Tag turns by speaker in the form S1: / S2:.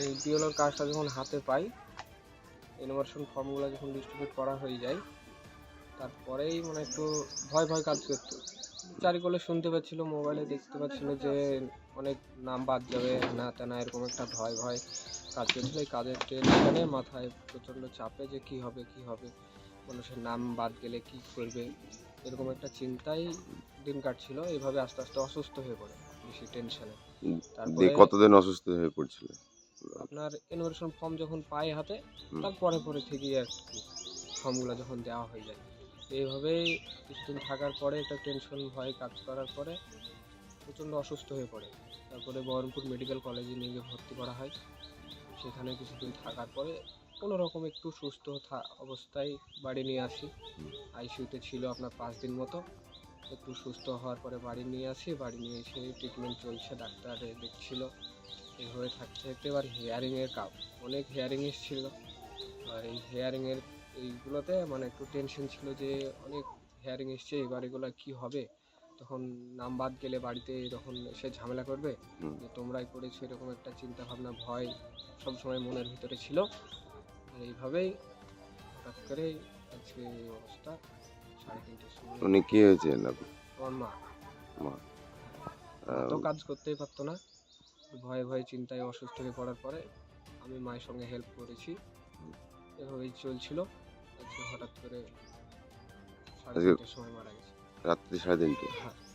S1: এই বিএলওর কাজটা যখন হাতে পাই ইনোভেশন ফর্মগুলো যখন ডিস্ট্রিবিউট করা হয়ে যায় তারপরেই মানে একটু ভয় ভয় কাজ করতো। চারিকলে শুনতে পাচ্ছিল মোবাইলে দেখতে পাচ্ছিল যে অনেক নাম বাদ যাবে না তেনা এরকম একটা ভয় ভয় কাজ করছিল। এই কাজের টেনশনে মাথায় প্রচণ্ড চাপে যে কি হবে কি হবে মানুষের নাম বাদ গেলে কি করবে এরকম একটা চিন্তাই দিন কাটছিল। এইভাবে আস্তে আস্তে অসুস্থ হয়ে পড়ে বেশি টেনশনে তারপরে
S2: কতদিন অসুস্থ হয়ে পড়ছিল?
S1: আপনার ইনভার্সন ফর্ম যখন পাই হাতে
S2: তার
S1: পরে পরে থেকেই আর কি ফর্মগুলো যখন দেওয়া হয়ে যায়। এইভাবেই কিছুদিন থাকার পরে একটা টেনশন ভয় কাজ করার পরে প্রচণ্ড অসুস্থ হয়ে পড়ে। তারপরে বহরমপুর মেডিকেল কলেজে নিয়ে গিয়ে ভর্তি করা হয়। সেখানে কিছুদিন থাকার পরে কোনো রকম একটু সুস্থ থা- অবস্থায় বাড়ি নিয়ে আসি। আইসিইউতে ছিল আপনার পাঁচ দিন মতো। একটু সুস্থ হওয়ার পরে বাড়ি নিয়ে আসি। বাড়ি নিয়ে এসে ট্রিটমেন্ট চলছে ডাক্তার দেখছিল। এইভাবে থাকতে থাকতে এবার হেয়ারিংয়ের কাপ অনেক হেয়ারিং এসেছিল। আর এই হেয়ারিংয়ের এইগুলোতে মানে একটু টেনশন ছিল যে অনেক হেয়ারিং এসছে এবার এগুলো কী হবে? তখন নাম বাদ গেলে বাড়িতে তখন সে ঝামেলা করবে। যে তোমরাই করেছ এরকম একটা চিন্তা ভাবনা ভয় সবসময় মনের ভিতরে ছিল। আর এইভাবেই হঠাৎ করে আজকে এই অবস্থা সাড়ে তিনটের সময়।
S2: উনি কি আপনি?
S1: আমার মা।
S2: মা।
S1: তো কাজ করতেই পারতো না। ভয়ে ভয়ে চিন্তায় অসুস্থ হয়ে পড়ার পরে আমি মায়ের সঙ্গে হেল্প করেছি। এভাবেই চলছিল। আজকে হঠাৎ করে সাড়ে তিনটের সময় মারা গেছে।
S2: রাত্রি সাড়ে তিনটে?
S1: হ্যাঁ।